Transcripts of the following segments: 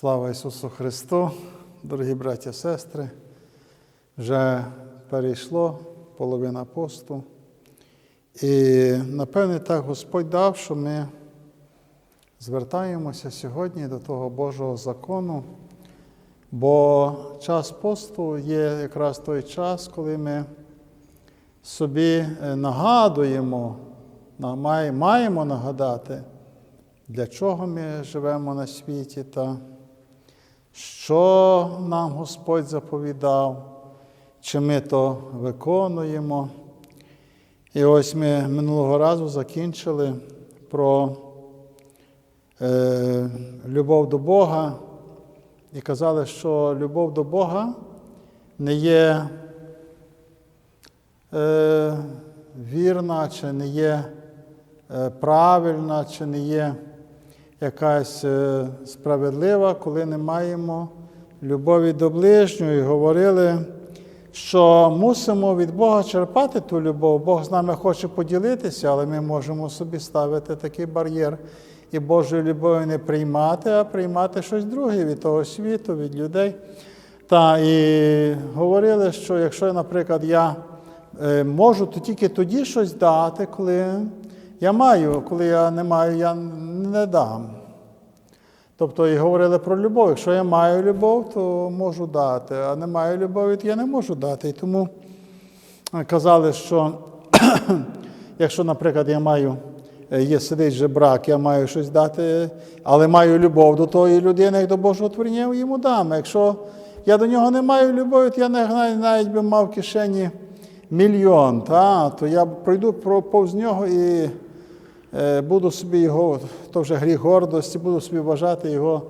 Слава Ісусу Христу, дорогі браті і сестри. Вже перейшло половина посту. І напевне так Господь дав, що ми звертаємося сьогодні до того Божого закону, бо час посту є якраз той час, коли ми собі е, нагадуємо, маємо нагадати, для чого ми живемо на світі та що нам Господь заповідав, чи ми то виконуємо. І ось ми минулого разу закінчили про е, любов до Бога і казали, що любов до Бога не є е, вірна, чи не є е, правильна, чи не є якась е, справедлива, коли не маємо любові до ближнього. І говорили, що мусимо від Бога черпати ту любов. Бог з нами хоче поділитися, але ми можемо собі ставити такий бар'єр і Божої любові не приймати, а приймати щось друге від того світу, від людей. Та і говорили, що якщо, наприклад, я е, можу то тільки тоді щось дати, коли я маю, коли я не маю, я не дам. Тобто і говорили про любов. Якщо я маю любов, то можу дати, а не маю любові, то я не можу дати. І тому е, казали, що якщо, наприклад, я маю, е, є сидить жебрак, я маю щось дати, але маю любов до тої людини, як до Божого творіння, йому дам. Якщо я до нього не маю любові, то я навіть, би мав в кишені мільйон, та, то я пройду про- повз нього і буду собі його, то вже гріх гордості, буду собі вважати його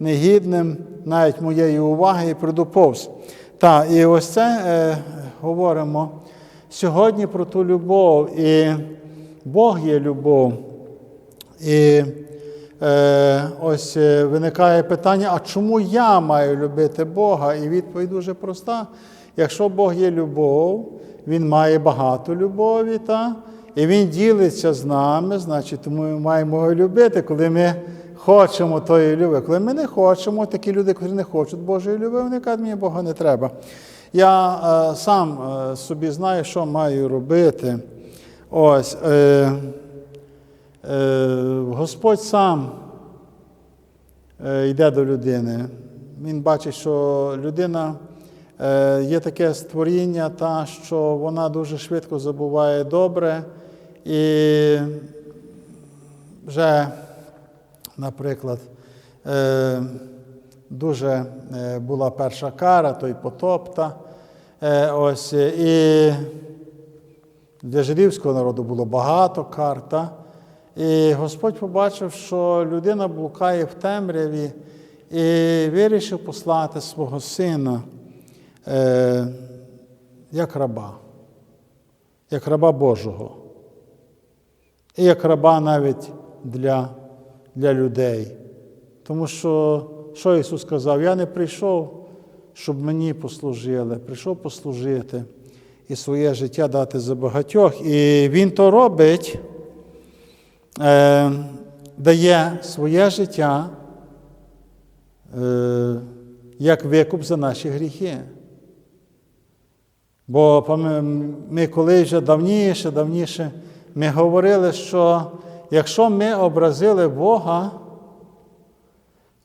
негідним, навіть моєї уваги, і прийду повз. Та, і ось це е, говоримо сьогодні про ту любов. І Бог є любов. І е, ось е, виникає питання: а чому я маю любити Бога? І відповідь дуже проста. Якщо Бог є любов, Він має багато любові, та? І Він ділиться з нами, значить, ми маємо його любити, коли ми хочемо тої любові. Коли ми не хочемо, такі люди, які не хочуть Божої любові, вони кажуть, мені Бога не треба. Я е, сам е, собі знаю, що маю робити. Ось. Е, Е, Господь сам е, йде до людини. Він бачить, що людина е, є таке створіння, та, що вона дуже швидко забуває добре. І вже, наприклад, е, дуже е, була перша кара, той потоп. Та, е, ось, і для жидівського народу було багато кар. Та? І Господь побачив, що людина блукає в темряві і вирішив послати свого сина як раба, як раба Божого. І як раба навіть для, для людей. Тому що, що Ісус сказав? Я не прийшов, щоб мені послужили, прийшов послужити і своє життя дати за багатьох. І Він то робить, е, дає своє життя е, як викуп за наші гріхи. Бо ми коли вже давніше, давніше ми говорили, що якщо ми образили Бога,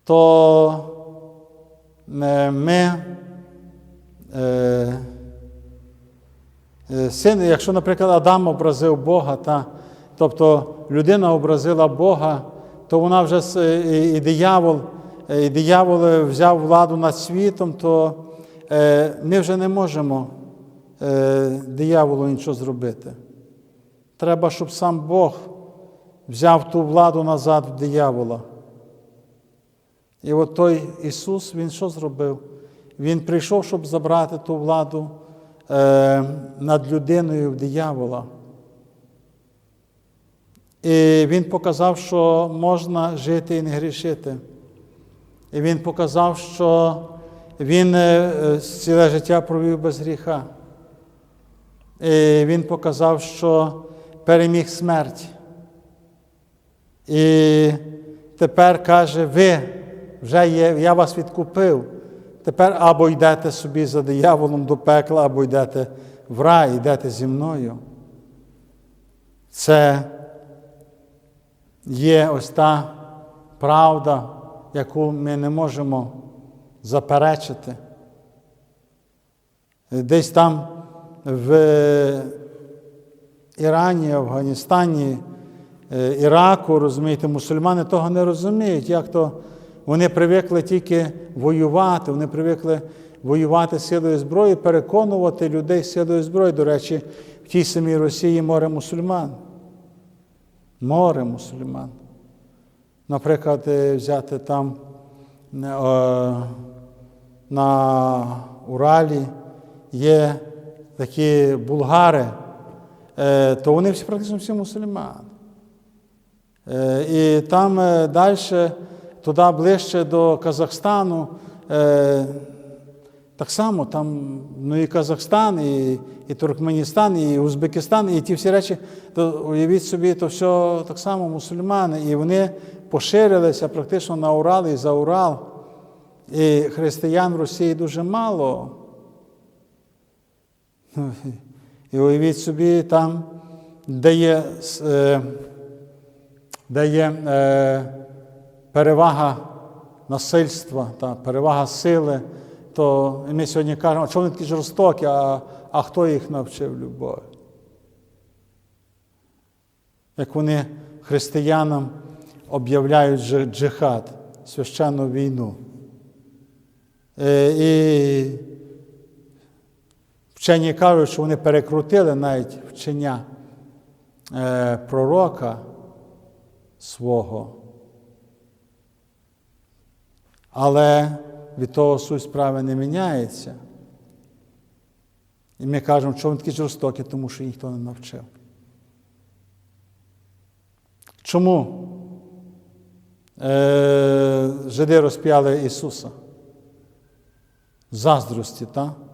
то е, ми е, Е, Син, якщо, наприклад, Адам образив Бога, та, тобто людина образила Бога, то вона вже і, диявол, і диявол взяв владу над світом, то ми вже не можемо дияволу нічого зробити. Треба, щоб сам Бог взяв ту владу назад в диявола. І от той Ісус, Він що зробив? Він прийшов, щоб забрати ту владу е, над людиною в диявола. І Він показав, що можна жити і не грішити. І Він показав, що Він е, ціле життя провів без гріха. І Він показав, що переміг смерть. І тепер каже, ви вже є, я вас відкупив. Тепер або йдете собі за дияволом до пекла, або йдете в рай, йдете зі мною. Це є ось та правда, яку ми не можемо заперечити. Десь там в Ірані, Афганістані, е, Іраку, розумієте, мусульмани того не розуміють. Як то вони привикли тільки воювати, вони привикли воювати силою зброї, переконувати людей силою зброї. До речі, в тій самій Росії море мусульман. Море мусульман. Наприклад, е, взяти там е, на Уралі є такі булгари, то вони всі практично всі мусульмани. Е, І там далі, туди ближче до Казахстану, е, так само там ну, і Казахстан, і, і Туркменістан, і Узбекистан, і ті всі речі, то уявіть собі, то все так само мусульмани. І вони поширилися практично на Урал і за Урал. І християн в Росії дуже мало. І уявіть собі, там, де є, е, е, перевага насильства, та, перевага сили, то ми сьогодні кажемо, чому вони такі жорстокі, а, а хто їх навчив любові? Як вони християнам об'являють дж- джихад, священну війну. Е, І вчені кажуть, що вони перекрутили навіть вчення е, пророка свого. Але від того суть справи не міняється. І ми кажемо, що вони такі жорстокі, тому що ніхто не навчив. Чому е, жиди розп'яли Ісуса? Заздрості, так?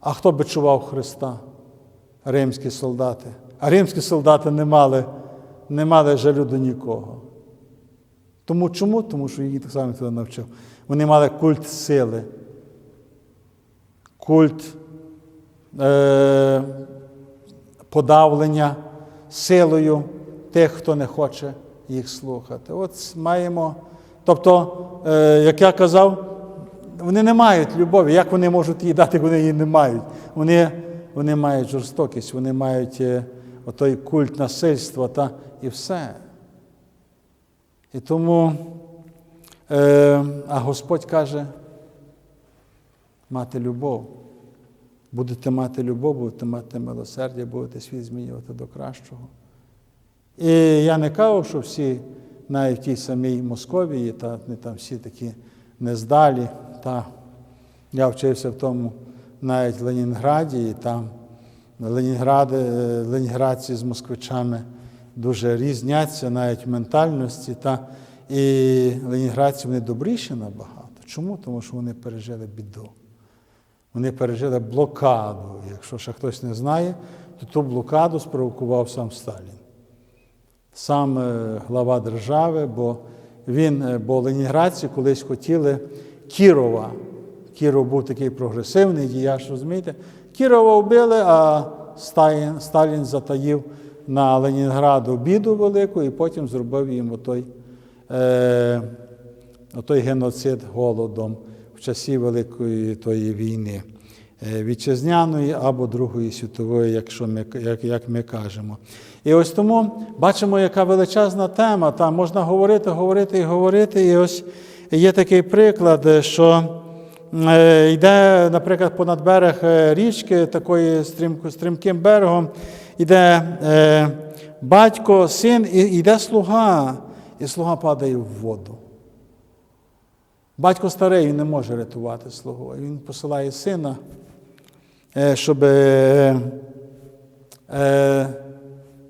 А хто бичував Христа? Римські солдати. А римські солдати не мали, не мали жалю до нікого. Тому чому? Тому що їх так само туди навчив. Вони мали культ сили, культ е, подавлення силою тих, хто не хоче їх слухати. От маємо. Тобто, е, як я казав, вони не мають любові. Як вони можуть їй дати, вони її не мають? Вони, вони мають жорстокість, вони мають е, отой культ насильства та і все. І тому, е, а Господь каже, мати любов. Будете мати любов, будете мати милосердя, будете світ змінювати до кращого. І я не кажу, що всі, навіть в тій самій Московії, та не там всі такі нездалі. Та я вчився в тому навіть в Ленінграді, і там Ленінгради, е, ленінградці з москвичами дуже різняться навіть в ментальності. Та, і ленінградці вони добріші набагато. Чому? Тому що вони пережили біду. Вони пережили блокаду. Якщо ще хтось не знає, то ту блокаду спровокував сам Сталін. Сам е, глава держави, бо він, е, бо ленінградці колись хотіли Кірова. Кіров був такий прогресивний діяч, розумієте? Кірова вбили, а Сталін, Сталін затаїв на Ленінград обіду велику і потім зробив їм отой, е, отой геноцид голодом в часі Великої тої війни. е, Вітчизняної або Другої світової, якщо ми, як, як ми кажемо. І ось тому бачимо, яка величезна тема. Там можна говорити, говорити і говорити. І ось є такий приклад, що е, йде, наприклад, понад берег е, річки, такої стрім, стрімким берегом, йде е, батько, син, і йде слуга, і слуга падає в воду. Батько старий він не може рятувати слугу. Він посилає сина, щоб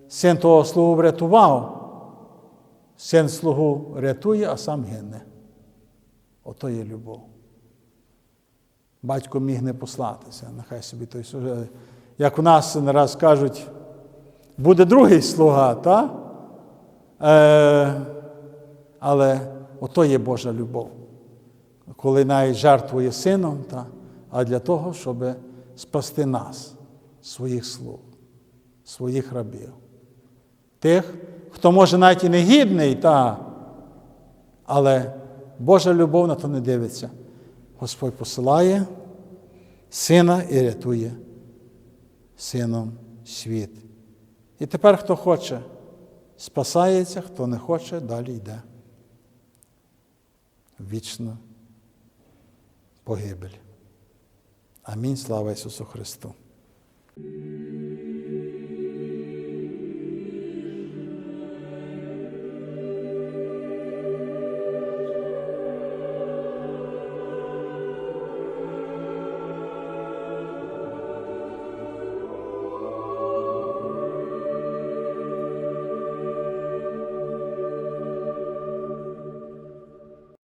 син того слугу врятував. Син слугу рятує, а сам гине. Ото є любов. Батько міг не послатися, нехай собі той сюжет. Як у нас не раз кажуть, буде другий слуга, та? Е, але ото є Божа любов. коли навіть жертвує сином, та, а для того, щоб спасти нас, своїх слуг, своїх рабів. Тих, хто може навіть і не гідний, та, але Божа любов на то не дивиться. Господь посилає сина і рятує сином світ. І тепер хто хоче, спасається, хто не хоче, далі йде. в Вічну погибель. Амінь. Слава Ісусу Христу.